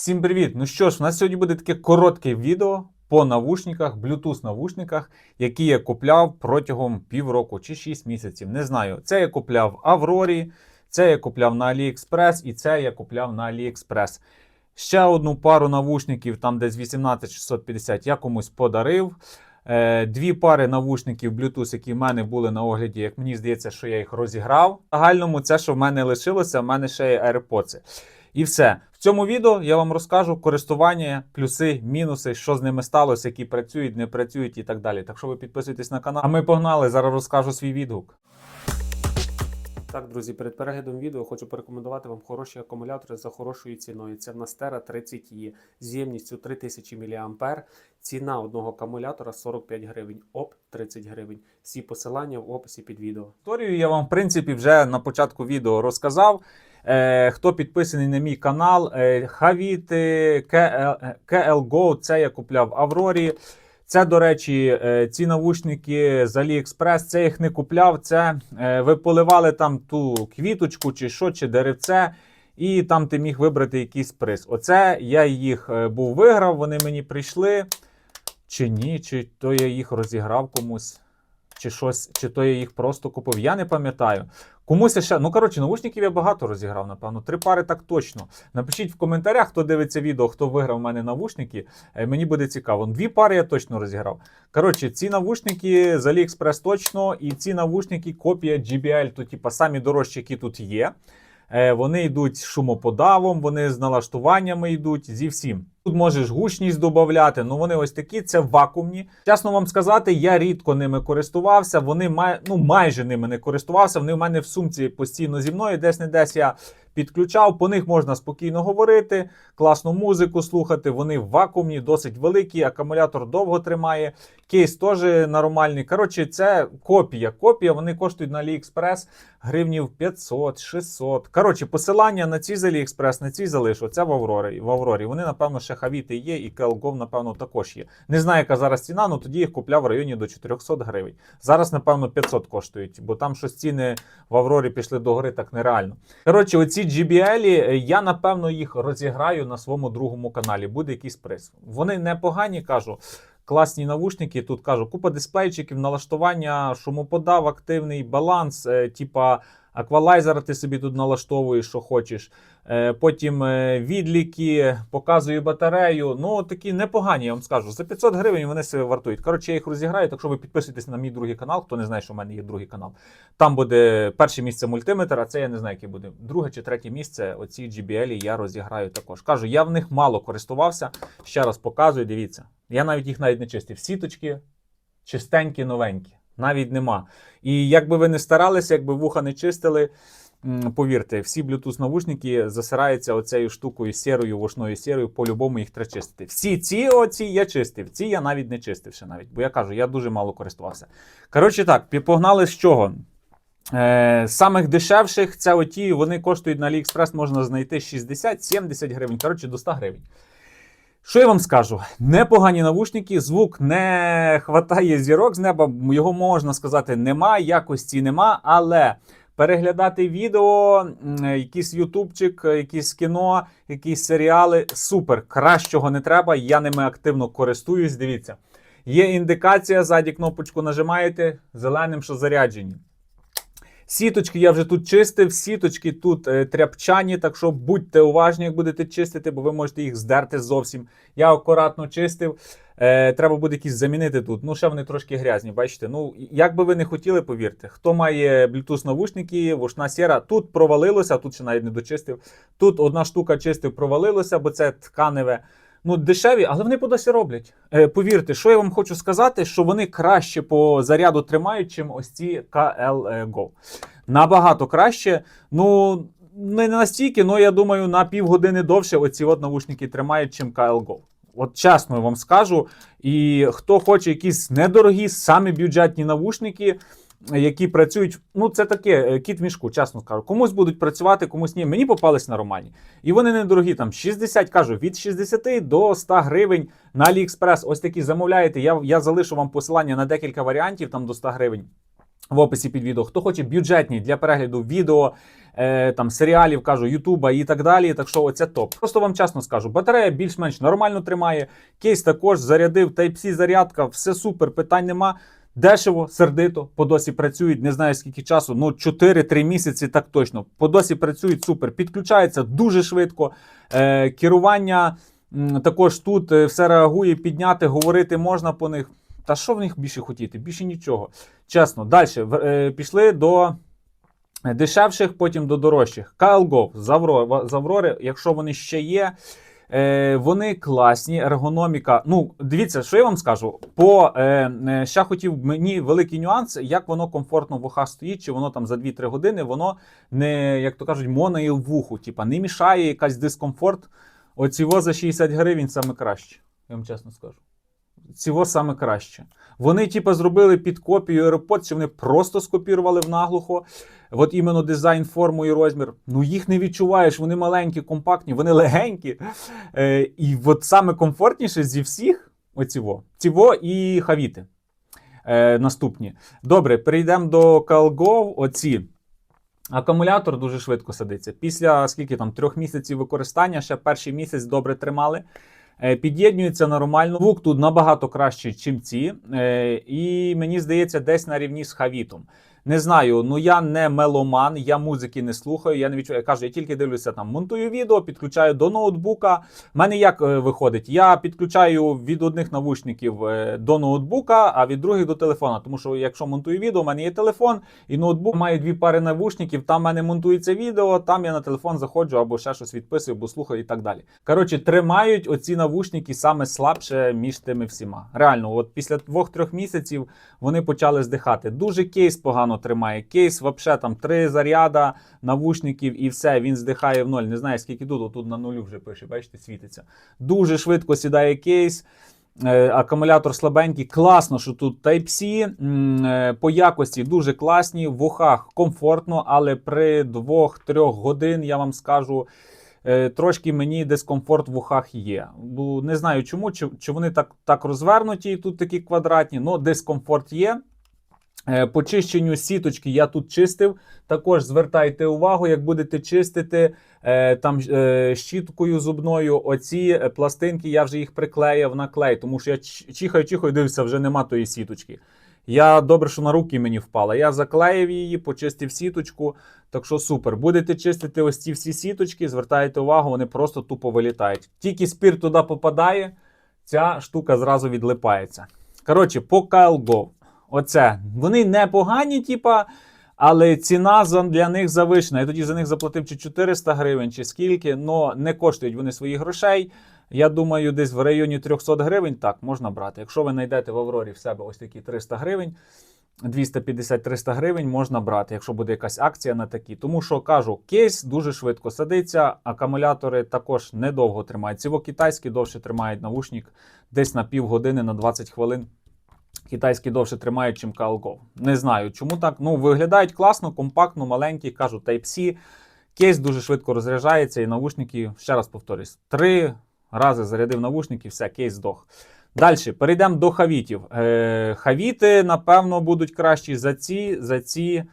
Всім привіт! Ну що ж, у нас сьогодні буде таке коротке відео по навушниках, Bluetooth навушниках, які я купляв протягом півроку чи 6 місяців. Не знаю. Це я купляв в Аврорі, це я купляв на AliExpress і це я купляв на AliExpress. Ще одну пару навушників, там десь 18650, я комусь подарив. Е, Дві пари навушників Bluetooth, які в мене були на огляді, як мені здається, що я їх розіграв. В загальному це, що в мене лишилося, в мене ще є AirPods. І все. В цьому відео я вам розкажу користування, плюси, мінуси, що з ними сталося, які працюють, не працюють і так далі. Так що ви підписуйтесь на канал. А ми погнали. Зараз розкажу свій відгук. Так, друзі, перед переглядом відео хочу порекомендувати вам хороші акумулятори за хорошою ціною. Це в нас Terra 30 e з ємністю 3000 мА. Ціна одного акумулятора 45 гривень, ОП 30 гривень. Всі посилання в описі під відео. Історію я вам, в принципі, вже на початку відео розказав. Е, хто підписаний на мій канал, е, Хавіти, KLGO, це я купляв в Аврорі. Це, до речі, е, ці навушники з AliExpress, це їх не купляв. Це е, ви поливали там ту квіточку, чи що, чи деревце, і там ти міг вибрати якийсь приз. Оце я їх е, був виграв, вони мені прийшли. Чи ні, чи то я їх розіграв комусь, чи щось, чи то я їх просто купив. Я не пам'ятаю. Комусь ще. Ну, коротше, наушників я багато розіграв, напевно. Три пари так точно. Напишіть в коментарях, хто дивиться відео, хто виграв в мене навушники. Е, Мені буде цікаво. Дві пари я точно розіграв. Коротше, ці навушники з AliExpress точно, і ці навушники копія JBL, то типа самі дорожчі, які тут є. Е, Вони йдуть з шумоподавом, вони з налаштуваннями йдуть зі всім. Тут можеш гучність додати, ну вони ось такі, це вакуумні. Чесно вам сказати, я рідко ними користувався. Вони май, ну, майже ними не користувався. Вони в мене в сумці постійно зі мною. Десь не десь я підключав. По них можна спокійно говорити, класну музику слухати. Вони вакуумні, досить великі. Акумулятор довго тримає. Кейс теж нормальний. Коротше, це копія. Копія. Вони коштують на AliExpress гривнів 500, 600. Коротше, посилання на ці з AliExpress, на ці залишу. Це в Аврорі. В Аврорі. Вони, напевно, ще Хавіти є, і Келгов, напевно, також є. Не знаю, яка зараз ціна, але тоді їх купляв в районі до 400 гривень. Зараз, напевно, 500 коштують, бо там щось ціни в Аврорі пішли до гори так нереально. Коротше, оці JBL, е, я напевно їх розіграю на своєму другому каналі. Буде якийсь приз. Вони непогані, кажу. Класні навушники. Тут кажу, купа дисплейчиків, налаштування, шумоподав, активний баланс, е, типа аквалайзера ти собі тут налаштовуєш, що хочеш. Е, Потім е, відліки, показую батарею. Ну, такі непогані, я вам скажу. За 500 гривень вони себе вартують. Коротше, я їх розіграю, так що ви підписуйтесь на мій другий канал. Хто не знає, що в мене є другий канал. Там буде перше місце мультиметр, а це я не знаю, яке буде. Друге чи третє місце. Оці JBL я розіграю також. Кажу, я в них мало користувався. Ще раз показую, дивіться. Я навіть їх навіть не чистив. Сіточки чистенькі, новенькі. Навіть нема. І якби ви не старалися, якби вуха не чистили, повірте, всі Bluetooth навушники засираються оцею штукою сірою, вошною сірою, по-любому їх треба чистити. Всі ці оці я чистив, ці я навіть не чистив ще навіть, бо я кажу, я дуже мало користувався. Коротше так, погнали з чого? Е, самих дешевших це оті, вони коштують на AliExpress, можна знайти 60-70 гривень, коротше, до 100 гривень. Що я вам скажу? Непогані навушники, звук не хватає зірок з неба, його можна сказати, нема, якості нема, але переглядати відео, якийсь ютубчик, якісь кіно, якісь серіали супер. Кращого не треба. Я ними активно користуюсь. Дивіться. Є індикація, ззаді кнопочку нажимаєте, зеленим, що заряджені. Сіточки я вже тут чистив, сіточки тут е, тряпчані, так що будьте уважні, як будете чистити, бо ви можете їх здерти зовсім. Я акуратно чистив. Е, треба буде якісь замінити тут. Ну, ще вони трошки грязні, бачите. Ну, як би ви не хотіли, повірте. Хто має Bluetooth навушники, вушна сіра, тут провалилося, тут ще навіть не дочистив. Тут одна штука чистив, провалилося, бо це тканеве. Ну, дешеві, але вони подосі роблять. Е, повірте, що я вам хочу сказати, що вони краще по заряду тримають, чим ось ці KL Go. Набагато краще. Ну, не настільки, але я думаю, на півгодини довше оці от навушники тримають, чим KL Go. От чесно вам скажу. І хто хоче якісь недорогі, самі бюджетні навушники, які працюють, ну це таке е, кіт в мішку, чесно скажу. Комусь будуть працювати, комусь ні. Мені попались нормальні. І вони недорогі, там 60, кажу, від 60 до 100 гривень на AliExpress. Ось такі замовляєте. Я, я залишу вам посилання на декілька варіантів, там до 100 гривень. в описі під відео. Хто хоче бюджетні для перегляду відео, е, там серіалів, кажу, Ютуба і так далі. Так що оце топ. Просто вам чесно скажу, батарея більш-менш нормально тримає. Кейс також зарядив, Type-C зарядка, все супер, питань нема. Дешево, сердито, по досі працюють, не знаю скільки часу, ну 4-3 місяці, так точно. По досі працюють супер, підключається дуже швидко. Е, керування також тут е, все реагує, підняти, говорити можна по них. Та що в них більше хотіти? Більше нічого. Чесно, далі е, пішли до дешевших, потім до дорожчих. KLGO з Авро- якщо вони ще є. Е, вони класні, ергономіка. Ну, дивіться, що я вам скажу. По е, е, ще хотів мені великий нюанс, як воно комфортно в ухах стоїть, чи воно там за 2-3 години, воно не, як то кажуть, монає в вуху, типа не мішає якась дискомфорт. Оціво за 60 гривень саме краще. Я вам чесно скажу. Цього саме краще. Вони, типа, зробили під копію AirPods, чи вони просто скопірували в наглухо. От іменно дизайн, форму і розмір. Ну їх не відчуваєш, вони маленькі, компактні, вони легенькі. Е, і от саме комфортніше зі всіх оціво. Ціво і хавіти. Е, наступні. Добре, перейдемо до CalGo. Оці. Акумулятор дуже швидко садиться. Після скільки там трьох місяців використання, ще перший місяць добре тримали. Е, Під'єднюється нормально. Звук тут набагато кращий, ніж ці. Е, І мені здається, десь на рівні з хавітом. Не знаю, ну я не меломан, я музики не слухаю. Я не відчуваю. Я кажу, я тільки дивлюся там, монтую відео, підключаю до ноутбука. У мене як е, виходить? Я підключаю від одних навушників е, до ноутбука, а від других до телефона. Тому що якщо монтую відео, у мене є телефон і ноутбук має дві пари навушників. Там в мене монтується відео, там я на телефон заходжу або ще щось відписую, або слухаю і так далі. Коротше, тримають оці навушники саме слабше між тими всіма. Реально, от після двох-трьох місяців вони почали здихати. Дуже кейс погано тримає. Кейс, взагалі, там три заряда навушників і все, він здихає в ноль. Не знаю, скільки тут, тут на нулю вже пише, бачите, світиться. Дуже швидко сідає кейс. Е, Акумулятор слабенький, класно, що тут Type-C. Е, По якості дуже класні, в ухах комфортно, але при 2-3 годин я вам скажу. е, Трошки мені дискомфорт в ухах є. Не знаю чому, чи, чи вони так, так розвернуті, тут такі квадратні, але дискомфорт є. Е, По чищенню сіточки я тут чистив. Також звертайте увагу, як будете чистити е, там е, щіткою зубною. Оці пластинки я вже їх приклеїв на клей, тому що я чихаю, чихаю, дивився, вже нема тої сіточки. Я добре, що на руки мені впала. Я заклеїв її, почистив сіточку. Так що супер. Будете чистити ось ці всі сіточки, звертайте увагу, вони просто тупо вилітають. Тільки спір туди попадає, ця штука зразу відлипається. Коротше, по KLGO. Оце. Вони непогані, типа, але ціна для них завищена. Я тоді за них заплатив чи 400 гривень, чи скільки, але не коштують вони своїх грошей. Я думаю, десь в районі 300 гривень так можна брати. Якщо ви знайдете в Аврорі в себе ось такі 300 гривень, 250-300 гривень можна брати, якщо буде якась акція на такі. Тому що кажу, кейс дуже швидко садиться, акумулятори також недовго тримають. Ціво китайські довше тримають навушник десь на півгодини, на 20 хвилин. Китайські довше тримають, чим CalGo. Не знаю, чому так. Ну, виглядають класно, компактно, маленькі, кажу, Type-C. Кейс дуже швидко розряджається, і навушники, ще раз повторюсь, три рази зарядив навушники, все, кейс здох. Далі, перейдемо до хавітів. Е, хавіти, напевно, будуть кращі за ці, за ці.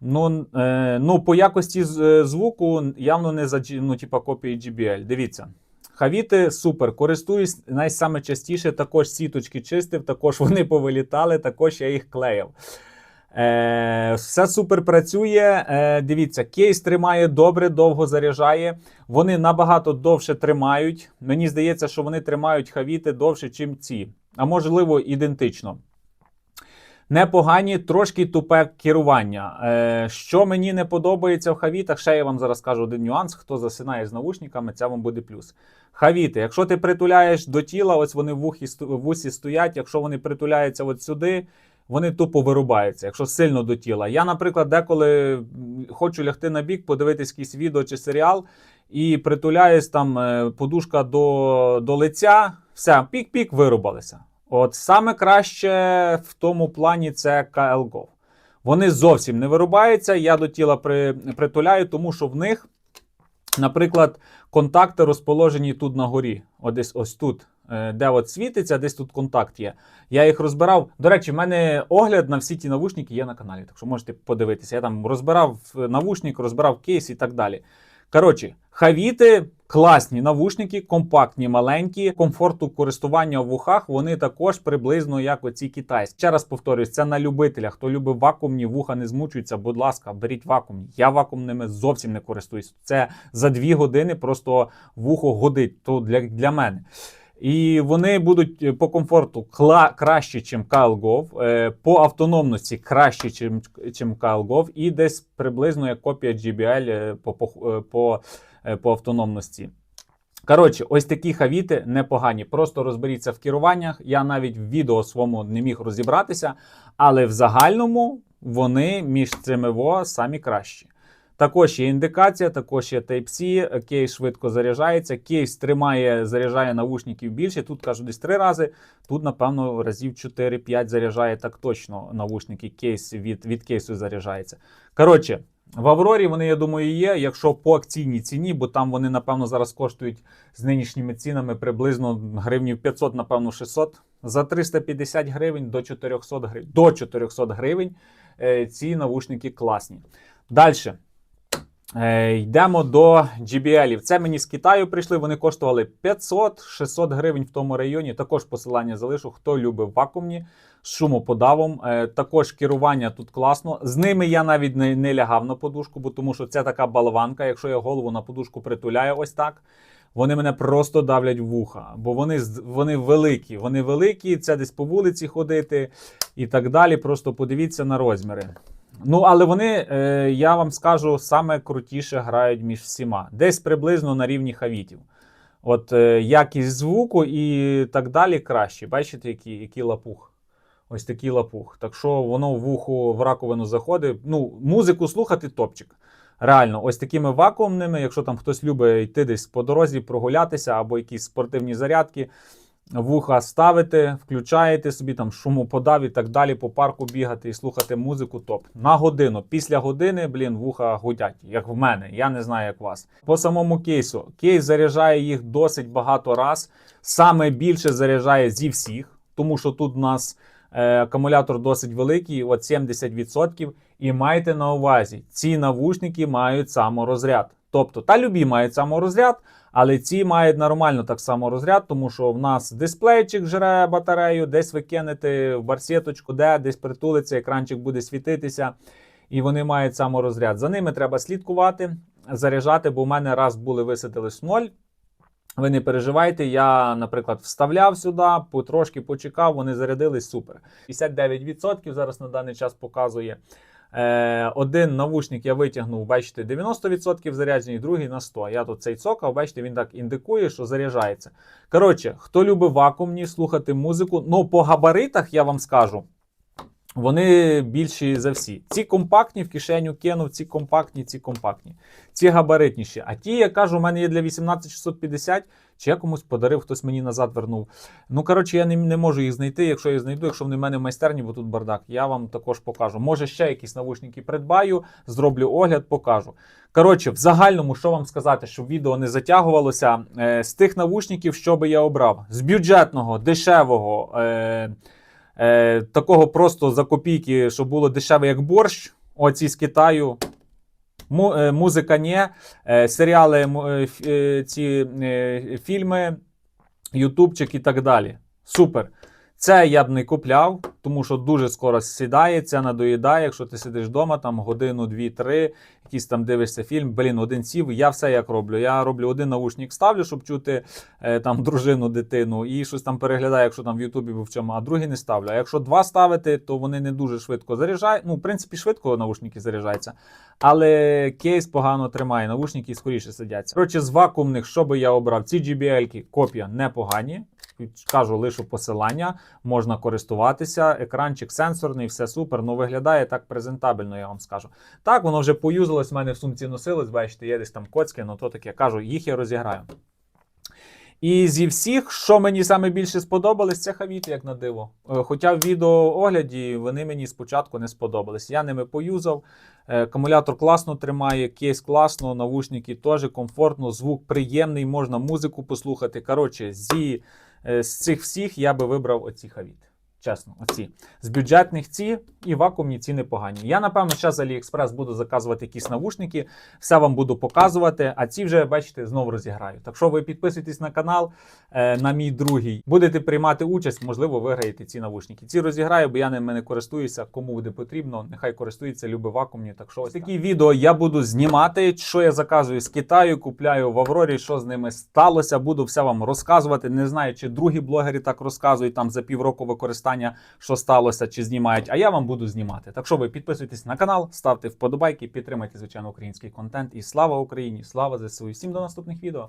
Ну, е, ну, по якості е, звуку явно не за ну, типа копії JBL. Дивіться. Хавіти супер. Користуюсь найсаме частіше. Також сіточки чистив, також вони повилітали, також я їх клеїв. Е, все супер працює. Е, дивіться, кейс тримає добре, довго заряджає. Вони набагато довше тримають. Мені здається, що вони тримають хавіти довше, ніж ці. А можливо, ідентично. Непогані, трошки тупе керування. Е, що мені не подобається в хавітах, ще я вам зараз скажу один нюанс. Хто засинає з навушниками, це вам буде плюс. Хавіти, якщо ти притуляєш до тіла, ось вони в, ухі, сто- в усі стоять. Якщо вони притуляються от сюди, вони тупо вирубаються, якщо сильно до тіла. Я, наприклад, деколи хочу лягти на бік, подивитись якийсь відео чи серіал, і притуляюсь там е, подушка до, до лиця, все, пік-пік вирубалися. От саме краще в тому плані це KLGO. Вони зовсім не вирубаються. Я до тіла при, притуляю, тому що в них, наприклад, контакти розположені тут на горі. Ось, ось тут. е, де от світиться, десь тут контакт є. Я їх розбирав. До речі, в мене огляд на всі ті навушники є на каналі, так що можете подивитися. Я там розбирав е, навушник, розбирав кейс і так далі. Коротше, хавіти класні навушники, компактні, маленькі, комфорту користування в вухах. Вони також приблизно як оці китайські. Ще раз повторюсь, це на любителя. Хто любить вакуумні, вуха не змучуються. Будь ласка, беріть вакуумні. Я вакуумними зовсім не користуюсь. Це за дві години просто вухо годить. То для, для мене. І вони будуть е, по комфорту кла- краще, ніж KLGov, е, по автономності краще, ніж KLGov, і десь приблизно як копія GBL е, по, по, по, по автономності. Коротше, ось такі хавіти непогані. Просто розберіться в керуваннях. Я навіть в відео своєму не міг розібратися, але в загальному вони між цими ВО самі кращі. Також є індикація, також є Type-C, кейс швидко заряджається, кейс тримає, заряджає навушників більше. Тут кажу десь три рази. Тут, напевно, разів 4-5 заряджає так точно навушники. Кейс від, від кейсу заряджається. Коротше, в Аврорі вони, я думаю, є. Якщо по акційній ціні, бо там вони, напевно, зараз коштують з нинішніми цінами приблизно гривнів 500, напевно, 600. За 350 гривень до 400 гривень. До 400 гривень ці навушники класні. Далі. Е, Йдемо до JBL. Це мені з Китаю прийшли. Вони коштували 500-600 гривень в тому районі. Також посилання залишу. Хто любить вакуумні з шумоподавом. Е, також керування тут класно. З ними я навіть не, не лягав на подушку, бо тому що це така балаванка. Якщо я голову на подушку притуляю ось так. Вони мене просто давлять вуха, бо вони, вони великі. Вони великі, це десь по вулиці ходити і так далі. Просто подивіться на розміри. Ну, але вони, е, я вам скажу, саме крутіше грають між всіма. Десь приблизно на рівні хавітів. От е, якість звуку і так далі краще. Бачите, який, який лапух. Ось такий лапух. Так що воно в вухо в раковину заходить. Ну, музику слухати топчик. Реально, ось такими вакуумними, якщо там хтось любить йти десь по дорозі, прогулятися або якісь спортивні зарядки, вуха ставите, включаєте собі там шумоподав і так далі, по парку бігати і слухати музику. Топ. На годину. Після години, блін, вуха гудять, як в мене. Я не знаю, як вас. По самому кейсу. Кейс заряджає їх досить багато раз. Саме більше заряджає зі всіх, тому що тут у нас е, акумулятор досить великий, от 70%. І майте на увазі, ці навушники мають саморозряд. Тобто, та любі мають саморозряд, але ці мають нормально так само розряд, тому що в нас дисплейчик жре батарею, десь ви кинете в барсеточку, де десь притулиться, екранчик буде світитися, і вони мають саморозряд. За ними треба слідкувати, заряджати, бо в мене раз були висадились в ноль. Ви не переживайте, я, наприклад, вставляв сюди, потрошки почекав, вони зарядились супер. 59% зараз на даний час показує. Е, один навушник я витягнув, бачите, 90% заряджений, другий на 100. Я тут цей цокав, бачите, він так індикує, що заряджається. Коротше, хто любить вакуумні слухати музику, ну по габаритах я вам скажу. Вони більші за всі. Ці компактні в кишеню кинув, ці компактні, ці компактні. Ці габаритніші. А ті, я кажу, у мене є для 18650, чи я комусь подарив, хтось мені назад вернув. Ну, коротше, я не, не можу їх знайти. Якщо я знайду, якщо вони в мене в майстерні, бо тут бардак, я вам також покажу. Може, ще якісь навушники придбаю, зроблю огляд, покажу. Коротше, в загальному, що вам сказати, щоб відео не затягувалося, е, з тих навушників, що би я обрав? З бюджетного, дешевого. Е, е, такого просто за копійки, щоб було дешеве, як борщ. Оці з Китаю. Му, е, музика ні, е, серіали, е, е, ці е, фільми, ютубчик і так далі. Супер. Це я б не купляв, тому що дуже скоро сідає, це надоїдає. Якщо ти сидиш вдома, там годину, дві, три, якийсь там дивишся фільм, блін, один сів. Я все як роблю. Я роблю один наушник ставлю, щоб чути е, там дружину, дитину, і щось там переглядаю, якщо там в Ютубі був чому, а другий не ставлю. А якщо два ставити, то вони не дуже швидко заряджають. Ну, в принципі, швидко наушники заряджаються, але кейс погано тримає. Наушники скоріше сидяться. Коротше, з вакуумних, що би я обрав? Ці JBL-ки, копія непогані. Кажу, лишу посилання, можна користуватися. Екранчик сенсорний, все супер. Ну виглядає так презентабельно, я вам скажу. Так, воно вже поюзалось, в мене в сумці носилось, бачите, є десь там коцьки, ну то таке. Кажу, їх я розіграю. І зі всіх, що мені саме більше сподобались, це хавіти, як на диво. Е, Хоча в відеоогляді вони мені спочатку не сподобались. Я ними поюзав. Е, Акумулятор класно тримає, кейс класно, навушники теж комфортно, звук приємний, можна музику послухати. Коротше, зі З цих всіх я би вибрав оці хавіти. Чесно, оці. З бюджетних ці і вакуумні ці непогані. Я, напевно, зараз з AliExpress буду заказувати якісь навушники, все вам буду показувати, а ці вже, бачите, знову розіграю. Так що ви підписуйтесь на канал, е, на мій другий. Будете приймати участь, можливо, виграєте ці навушники. Ці розіграю, бо я ними не користуюся. Кому буде потрібно, нехай користується, любить вакуумні. Так що ось такі відео я буду знімати. Що я заказую з Китаю, купляю в Аврорі, що з ними сталося. Буду все вам розказувати. Не знаю, чи другі блогери так розказують там за півроку використання, що сталося, чи знімають. А я вам буду знімати. Так що ви підписуйтесь на канал, ставте вподобайки, підтримайте звичайно український контент. І слава Україні! Слава ЗСУ! Всім до наступних відео!